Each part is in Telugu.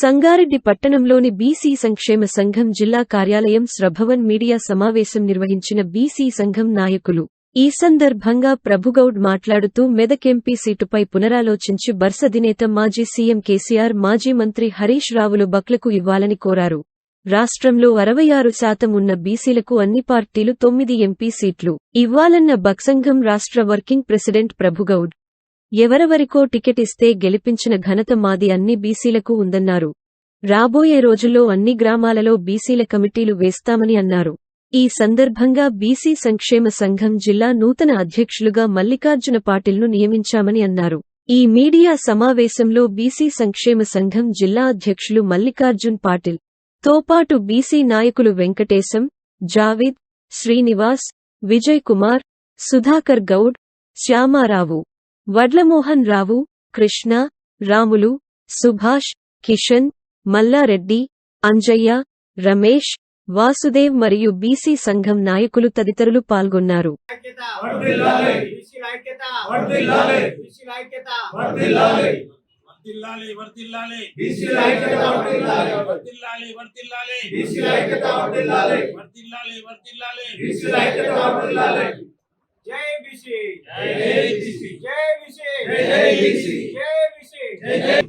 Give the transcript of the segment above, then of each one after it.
సంగారెడ్డి పట్టణంలోని బీసీ సంక్షేమ సంఘం జిల్లా కార్యాలయం శ్రభవన్ మీడియా సమావేశం నిర్వహించిన బీసీ సంఘం నాయకులు ఈ సందర్భంగా ప్రభుగౌడ్ మాట్లాడుతూ మెదక్ ఎంపీ సీటుపై పునరాలోచించి బర్సధినేత మాజీ సీఎం కేసీఆర్ మాజీ మంత్రి హరీష్ రావులు బక్లకు ఇవ్వాలని కోరారు. రాష్ట్రంలో అరవై ఆరు శాతం ఉన్న బీసీలకు అన్ని పార్టీలు తొమ్మిది ఎంపీ సీట్లు ఇవ్వాలన్న బక్సంఘం రాష్ట్ర వర్కింగ్ ప్రెసిడెంట్ ప్రభుగౌడ్ ఎవరెవరికో టికెట్ ఇస్తే గెలిపించిన ఘనత మాది అన్ని బీసీలకు ఉందన్నారు. రాబోయే రోజుల్లో అన్ని గ్రామాలలో బీసీల కమిటీలు వేస్తామని అన్నారు. ఈ సందర్భంగా బీసీ సంక్షేమ సంఘం జిల్లా నూతన అధ్యక్షులుగా మల్లికార్జున పాటిల్ను నియమించామని అన్నారు. ఈ మీడియా సమావేశంలో బీసీ సంక్షేమ సంఘం జిల్లా అధ్యక్షులు మల్లికార్జున్ పాటిల్ తోపాటు బీసీ నాయకులు వెంకటేశం జావిద్ శ్రీనివాస్ విజయ్ కుమార్ సుధాకర్ గౌడ్ శ్యామారావు. వడ్లమోహన్ రావు కృష్ణ రాములు సుభాష్ కిషన్ మల్లారెడ్డి అంజయ్య రమేష్ వాసుదేవ్ మరియు బీసీ సంఘం నాయకులు తదితరులు పాల్గొన్నారు. జై బీసీ జై బీసీ. జై బీసీ జై జై బీసీ. జై బీసీ జై జై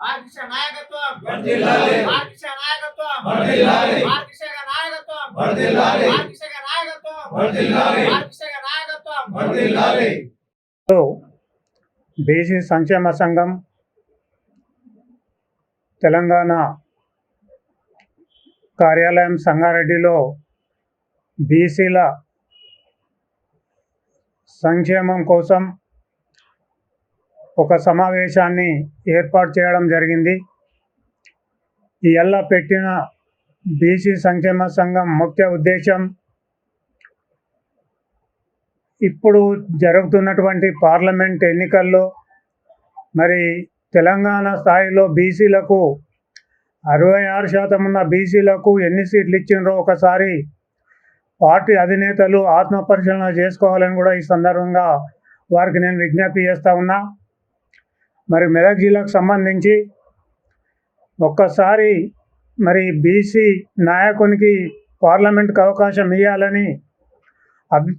ఆర్కిష నాయకత్వం వర్ధిల్లాలి. ఆర్కిష నాయకత్వం వర్ధిల్లాలి. ఆర్కిష నాయకత్వం వర్ధిల్లాలి. ఆర్కిష నాయకత్వం వర్ధిల్లాలి. ఆర్కిష నాయకత్వం వర్ధిల్లాలి. బీసీ సంక్షేమ సంఘం తెలంగాణ కార్యాలయం సంగారెడ్డిలో బీసీల సంక్షేమం కోసం ఒక సమావేశాన్ని ఏర్పాటు చేయడం జరిగింది. ఈ ఎల్ల పెట్టిన బీసీ సంక్షేమ సంఘం ముఖ్య ఉద్దేశం ఇప్పుడు జరుగుతున్నటువంటి పార్లమెంట్ ఎన్నికల్లో మరి తెలంగాణ స్థాయిలో బీసీలకు అరవై ఆరు శాతం ఉన్న బీసీలకు ఎన్ని సీట్లు ఇచ్చిండ్రో ఒకసారి పార్టీ అధినేతలు ఆత్మపరిశీలన చేసుకోవాలని కూడా ఈ సందర్భంగా వారికి నేను విజ్ఞప్తి చేస్తా ఉన్నా. మరి మెదక్ జిల్లాకు సంబంధించి ఒక్కసారి మరి బీసీ నాయకునికి పార్లమెంట్కి అవకాశం ఇవ్వాలని అభి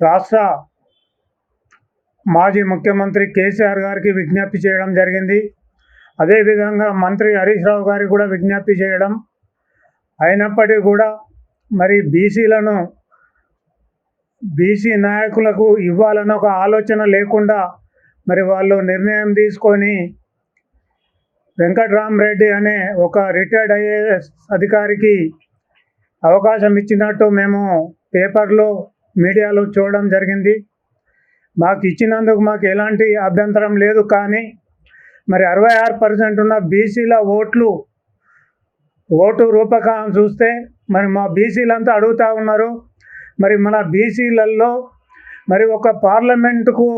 రాష్ట్ర మాజీ ముఖ్యమంత్రి కేసీఆర్ గారికి విజ్ఞప్తి చేయడం జరిగింది. అదేవిధంగా మంత్రి హరీష్ రావు గారికి కూడా విజ్ఞప్తి చేయడం అయినప్పటికీ కూడా మరి బీసీలను బీసీ నాయకులకు ఇవ్వాలన్న ఒక ఆలోచన లేకుండా మరి వాళ్ళు నిర్ణయం తీసుకొని వెంకట్రామరెడ్డి అనే ఒక రిటైర్డ్ ఐఏఎస్ అధికారికి అవకాశం ఇచ్చినట్టు మేము పేపర్లో మీడియాలో చూడడం జరిగింది. మాకు ఇచ్చినందుకు మాకు ఎలాంటి అభ్యంతరం లేదు కానీ మరి అరవై ఆరు పర్సెంట్ ఉన్న బీసీల ఓట్లు ఓటు రూపకం చూస్తే మరి మా బీసీలంతా అడుగుతూ ఉన్నారు. మరి మన బీసీలలో మరి ఒక పార్లమెంటుకు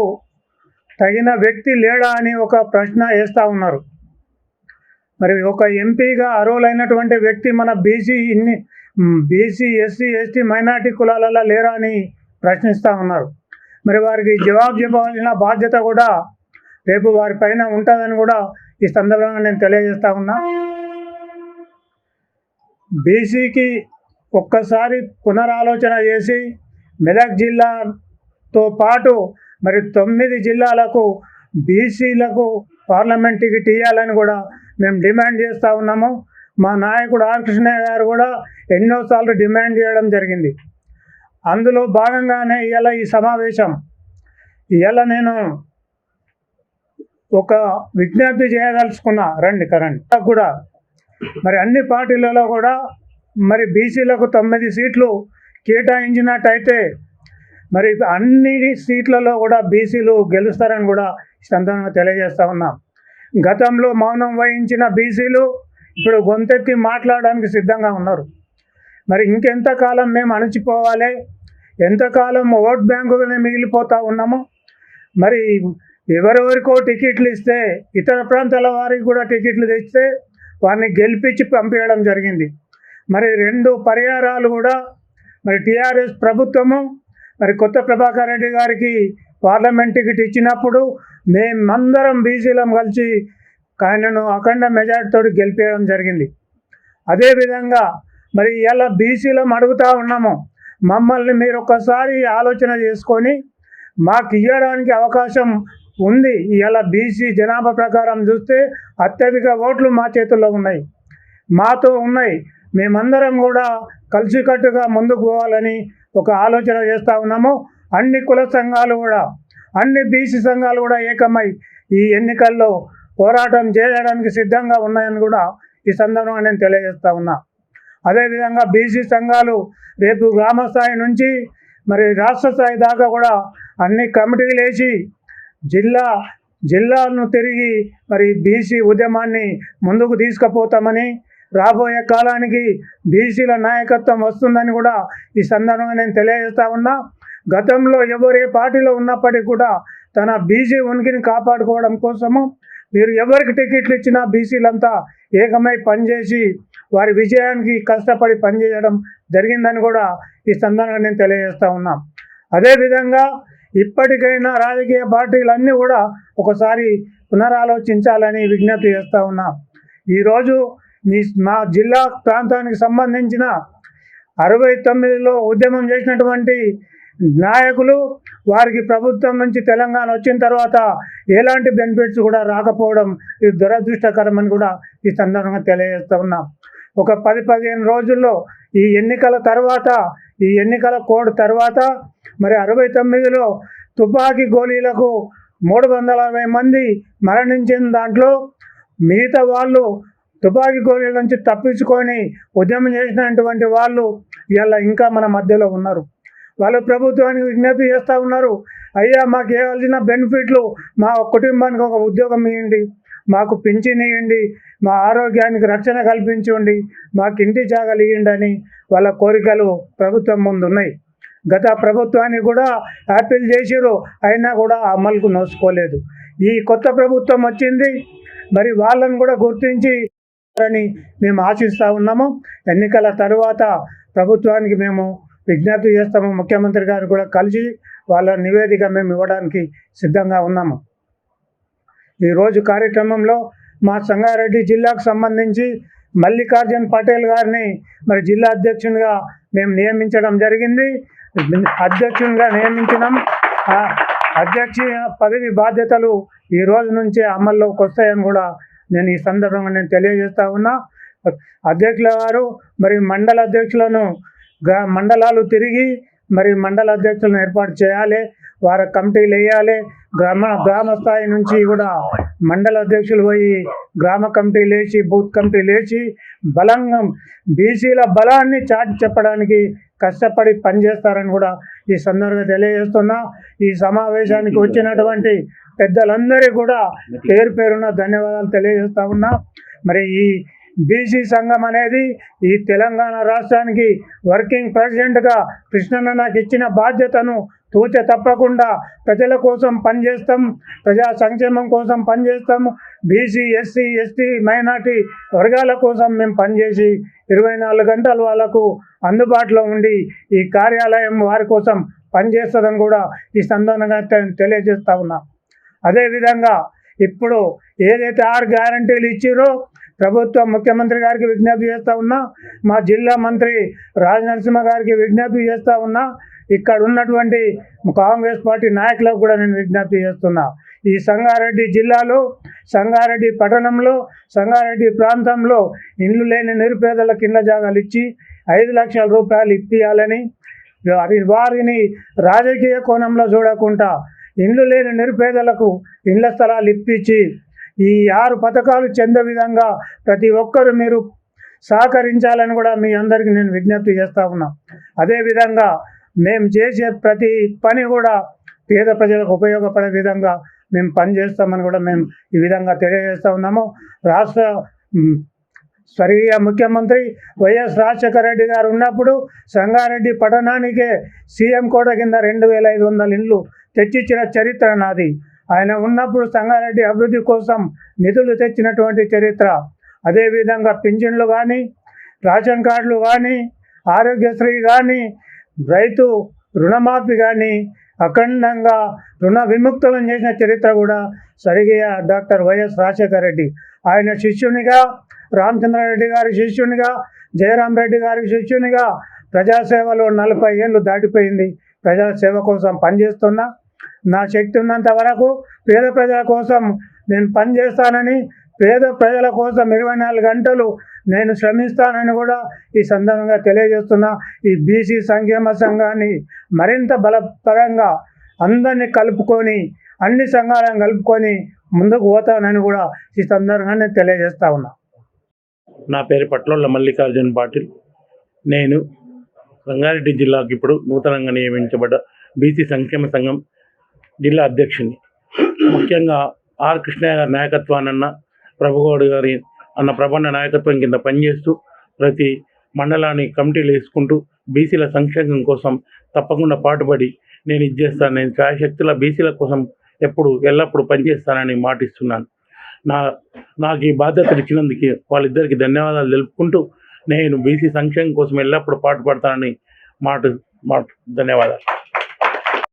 తగిన వ్యక్తి లేడా అని ఒక ప్రశ్న వేస్తూ ఉన్నారు. మరి ఒక ఎంపీగా అర్హులైనటువంటి వ్యక్తి మన బీసీ ఇన్ని బీసీ ఎస్సీ ఎస్టీ మైనార్టీ కులాలలో లేరా అని ప్రశ్నిస్తూ ఉన్నారు. మరి వారికి జవాబు చెప్పవలసిన బాధ్యత కూడా రేపు వారి పైన ఉంటుందని కూడా ఈ సందర్భంగా నేను తెలియజేస్తా ఉన్నా. బీసీకి ఒక్కసారి పునరాలోచన చేసి మెదక్ జిల్లాతో పాటు మరి తొమ్మిది జిల్లాలకు బీసీలకు పార్లమెంట్ టికెట్ ఇవ్వాలని కూడా మేము డిమాండ్ చేస్తూ ఉన్నాము. మా నాయకుడు ఆర్ కృష్ణయ్య గారు కూడా ఎన్నోసార్లు డిమాండ్ చేయడం జరిగింది. అందులో భాగంగానే ఇవాళ ఈ సమావేశం. ఇవాళ నేను ఒక విజ్ఞప్తి చేయదలుచుకున్నా. రండి కరెంట్ కూడా మరి అన్ని పార్టీలలో కూడా మరి బీసీలకు తొమ్మిది సీట్లు కేటాయించినట్టయితే మరి అన్ని సీట్లలో కూడా బీసీలు గెలుస్తారని కూడా ఈ తెలియజేస్తూ ఉన్నాం. గతంలో మౌనం వహించిన బీసీలు ఇప్పుడు గొంతెత్తి మాట్లాడడానికి సిద్ధంగా ఉన్నారు. మరి ఇంకెంతకాలం మేము అణచిపోవాలి? ఎంతకాలం ఓట్ బ్యాంకుగానే మిగిలిపోతూ ఉన్నాము? మరి ఎవరెవరికో టికెట్లు ఇస్తే ఇతర ప్రాంతాల వారికి కూడా టికెట్లు తెస్తే వారిని గెలిపించి పంపించడం జరిగింది. మరి రెండు పరిహారాలు కూడా మరి టీఆర్ఎస్ ప్రభుత్వము మరి కొత్త ప్రభాకర్ రెడ్డి గారికి పార్లమెంట్ టికెట్ ఇచ్చినప్పుడు మేమందరం బీసీలం కలిసి ఆయనను అఖండ మెజార్టీతో గెలిపేయడం జరిగింది. అదేవిధంగా మరి ఇలా బీసీలో అడుగుతా ఉన్నాము. మమ్మల్ని మీరు ఒక్కసారి ఆలోచన చేసుకొని మాకు ఇవ్వడానికి అవకాశం ఉంది. ఇలా బీసీ జనాభా ప్రకారం చూస్తే అత్యధిక ఓట్లు మా చేతుల్లో ఉన్నాయి. మాతో ఉన్నాయి. మేమందరం కూడా కలిసికట్టుగా ముందుకు పోవాలని ఒక ఆలోచన చేస్తూ ఉన్నాము. అన్ని కుల సంఘాలు కూడా అన్ని బీసీ సంఘాలు కూడా ఏకమై ఈ ఎన్నికల్లో పోరాటం చేయడానికి సిద్ధంగా ఉన్నాయని కూడా ఈ సందర్భంగా నేను తెలియజేస్తా ఉన్నా. అదేవిధంగా బీసీ సంఘాలు రేపు గ్రామ స్థాయి నుంచి మరి రాష్ట్ర స్థాయి దాకా కూడా అన్ని కమిటీలు వేసి జిల్లా జిల్లాను తిరిగి మరి బీసీ ఉద్యమాన్ని ముందుకు తీసుకుపోతామని రాబోయే కాలానికి బీసీల నాయకత్వం వస్తుందని కూడా ఈ సందర్భంగా నేను తెలియజేస్తా ఉన్నా. గతంలో ఎవరే పార్టీలో ఉన్నప్పటికీ కూడా తన బీసీ ఉనికిని కాపాడుకోవడం కోసము మీరు ఎవరికి టికెట్లు ఇచ్చినా బీసీలంతా ఏకమై పనిచేసి వారి విజయానికి కష్టపడి పనిచేయడం జరిగిందని కూడా ఈ సందర్భంగా నేను తెలియజేస్తా ఉన్నా. అదేవిధంగా ఇప్పటికైనా రాజకీయ పార్టీలన్నీ కూడా ఒకసారి పునరాలోచించాలని విజ్ఞప్తి చేస్తూ ఉన్నా. ఈరోజు మీ మా జిల్లా ప్రాంతానికి సంబంధించిన అరవై తొమ్మిదిలో ఉద్యమం చేసినటువంటి నాయకులు వారికి ప్రభుత్వం నుంచి తెలంగాణ వచ్చిన తర్వాత ఎలాంటి బెనిఫిట్స్ కూడా రాకపోవడం ఇది దురదృష్టకరమని కూడా ఈ సందర్భంగా తెలియజేస్తూ ఉన్నాం. ఒక పది పదిహేను రోజుల్లో ఈ ఎన్నికల తర్వాత ఈ ఎన్నికల కోడ్ తర్వాత మరి అరవై తొమ్మిదిలో తుపాకీ గోళీలకు మూడు వందల అరవై మంది మరణించిన దాంట్లో మిగతా వాళ్ళు తుపాకీ గోళీల నుంచి తప్పించుకొని ఉద్యమం చేసినటువంటి వాళ్ళు ఇవాళ ఇంకా మన మధ్యలో ఉన్నారు. వాళ్ళు ప్రభుత్వానికి విజ్ఞప్తి చేస్తూ ఉన్నారు అయ్యా మాకు ఇవ్వాల్సిన బెనిఫిట్లు మా కుటుంబానికి ఒక ఉద్యోగం ఇవ్వండి. మాకు పింఛన్ మా ఆరోగ్యానికి రక్షణ కల్పించండి మాకు ఇంటి జాగలు ఇవ్వండి అని వాళ్ళ కోరికలు ప్రభుత్వం ముందు ఉన్నాయి గత ప్రభుత్వానికి కూడా యాపిల్ చేసిరు అయినా కూడా అమలుకు నోసుకోలేదు ఈ కొత్త ప్రభుత్వం వచ్చింది మరి వాళ్ళని కూడా గుర్తించి అని మేము ఆశిస్తూ ఉన్నాము. ఎన్నికల తర్వాత ప్రభుత్వానికి మేము విజ్ఞప్తి చేస్తాము. ముఖ్యమంత్రి గారు కూడా కలిసి వాళ్ళ నివేదిక మేము ఇవ్వడానికి సిద్ధంగా ఉన్నాము. ఈరోజు కార్యక్రమంలో మా సంగారెడ్డి జిల్లాకు సంబంధించి మల్లికార్జున్ పటేల్ గారిని మరి జిల్లా అధ్యక్షునిగా మేము నియమించడం జరిగింది. అధ్యక్షునిగా నియమించినాం. అధ్యక్ష పదవి బాధ్యతలు ఈ రోజు నుంచే అమల్లోకి వస్తాయని కూడా నేను ఈ సందర్భంగా నేను తెలియజేస్తా ఉన్నా. అధ్యక్షుల గారు మరి మండల అధ్యక్షులను మండలాలు తిరిగి మరి మండల అధ్యక్షులను ఏర్పాటు చేయాలి. వారి కమిటీలు వేయాలి గ్రామ గ్రామ స్థాయి నుంచి కూడా మండల అధ్యక్షులు పోయి గ్రామ కమిటీ లేచి బూత్ కమిటీ లేచి బలంగా బీసీల బలాన్ని చాటి చెప్పడానికి కష్టపడి పనిచేస్తారని కూడా ఈ సందర్భంగా తెలియజేస్తున్నా. ఈ సమావేశానికి వచ్చినటువంటి పెద్దలందరికీ కూడా పేరు పేరున ధన్యవాదాలు తెలియజేస్తా ఉన్నా. మరి ఈ బీసీ సంఘం అనేది ఈ తెలంగాణ రాష్ట్రానికి వర్కింగ్ ప్రెసిడెంట్గా కృష్ణన్న నాకు ఇచ్చిన బాధ్యతను తూచ తప్పకుండా ప్రజల కోసం పనిచేస్తాం ప్రజా సంక్షేమం కోసం పనిచేస్తాము బీసీ ఎస్సీ ఎస్టీ మైనార్టీ వర్గాల కోసం మేము పనిచేసి ఇరవై నాలుగు గంటలు వాళ్ళకు అందుబాటులో ఉండి ఈ కార్యాలయం వారి కోసం పనిచేస్తుందని కూడా ఈ సందర్భంగా తె- తెలియజేస్తా ఉన్నా. అదేవిధంగా ఇప్పుడు ఏదైతే ఆరు గ్యారంటీలు ఇచ్చిరో ప్రభుత్వం ముఖ్యమంత్రి గారికి విజ్ఞప్తి చేస్తూ ఉన్నా మా జిల్లా మంత్రి రాజనరసింహ గారికి విజ్ఞప్తి చేస్తూ ఉన్నా ఇక్కడ ఉన్నటువంటి కాంగ్రెస్ పార్టీ నాయకులకు కూడా నేను విజ్ఞప్తి చేస్తున్నా. ఈ సంగారెడ్డి జిల్లాలో సంగారెడ్డి పట్టణంలో సంగారెడ్డి ప్రాంతంలో ఇల్లు లేని నిరుపేదల కింద జాగాలు ఇచ్చి ఐదు లక్షల రూపాయలు ఇప్పియాలని వారి వారిని రాజకీయ కోణంలో చూడకుండా ఇండ్లు లేని నిరుపేదలకు ఇండ్ల స్థలాలు ఇప్పించి ఈ ఆరు పథకాలు చెందే విధంగా ప్రతి ఒక్కరు మీరు సహకరించాలని కూడా మీ అందరికీ నేను విజ్ఞప్తి చేస్తా ఉన్నా. అదేవిధంగా మేము చేసే ప్రతి పని కూడా పేద ప్రజలకు ఉపయోగపడే విధంగా మేము పనిచేస్తామని కూడా మేము ఈ విధంగా తెలియజేస్తా ఉన్నాము. రాష్ట్ర స్వర్గీయ ముఖ్యమంత్రి వైఎస్ రాజశేఖర రెడ్డి గారు ఉన్నప్పుడు సంగారెడ్డి పట్టణానికే సీఎం కోట కింద రెండు వేల ఐదు వందల ఇండ్లు తెచ్చిచ్చిన చరిత్ర నాది. ఆయన ఉన్నప్పుడు సంగారెడ్డి అభివృద్ధి కోసం నిధులు తెచ్చినటువంటి చరిత్ర. అదేవిధంగా పింఛన్లు కానీ రేషన్ కార్డులు కానీ ఆరోగ్యశ్రీ కానీ రైతు రుణమాఫీ కానీ అఖండంగా రుణ విముక్తులను చేసిన చరిత్ర కూడా సరిగా డాక్టర్ వైఎస్ రాజశేఖర రెడ్డి. ఆయన శిష్యునిగా రామచంద్రారెడ్డి గారి శిష్యునిగా జయరాం రెడ్డి గారి శిష్యునిగా ప్రజాసేవలో నలభై ఏళ్ళు దాటిపోయింది. ప్రజాసేవ కోసం పనిచేస్తున్నా. నా శక్తి ఉన్నంత వరకు పేద ప్రజల కోసం నేను పనిచేస్తానని పేద ప్రజల కోసం ఇరవై నాలుగు గంటలు నేను శ్రమిస్తానని కూడా ఈ సందర్భంగా తెలియజేస్తున్నా. ఈ బీసీ సంక్షేమ సంఘాన్ని మరింత బలపరంగా అందరినీ కలుపుకొని అన్ని సంఘాలను కలుపుకొని ముందుకు పోతానని కూడా ఈ సందర్భంగా నేను తెలియజేస్తా ఉన్నా. నా పేరు పట్లోళ్ళ మల్లికార్జున్ పాటిల్. నేను రంగారెడ్డి జిల్లాకు ఇప్పుడు నూతనంగా నియమించబడ్డ బీసీ సంక్షేమ సంఘం జిల్లా అధ్యక్షుని. ముఖ్యంగా ఆర్ కృష్ణయ్య గారి నాయకత్వానన్న ప్రభుగౌడ్ గారి అన్న ప్రబంధ నాయకత్వం కింద పనిచేస్తూ ప్రతి మండలాన్ని కమిటీలు వేసుకుంటూ బీసీల సంక్షేమం కోసం తప్పకుండా పాటుపడి నేను ఇది చేస్తాను. నేను శాయశక్తుల బీసీల కోసం ఎప్పుడు ఎల్లప్పుడూ పనిచేస్తానని మాటిస్తున్నాను. నా నాకు ఈ బాధ్యతలు ఇచ్చినందుకు వాళ్ళిద్దరికి ధన్యవాదాలు తెలుపుకుంటూ నేను బీసీ సంక్షేమం కోసం ఎల్లప్పుడూ పాటుపడతానని మాట మాట ధన్యవాదాలు.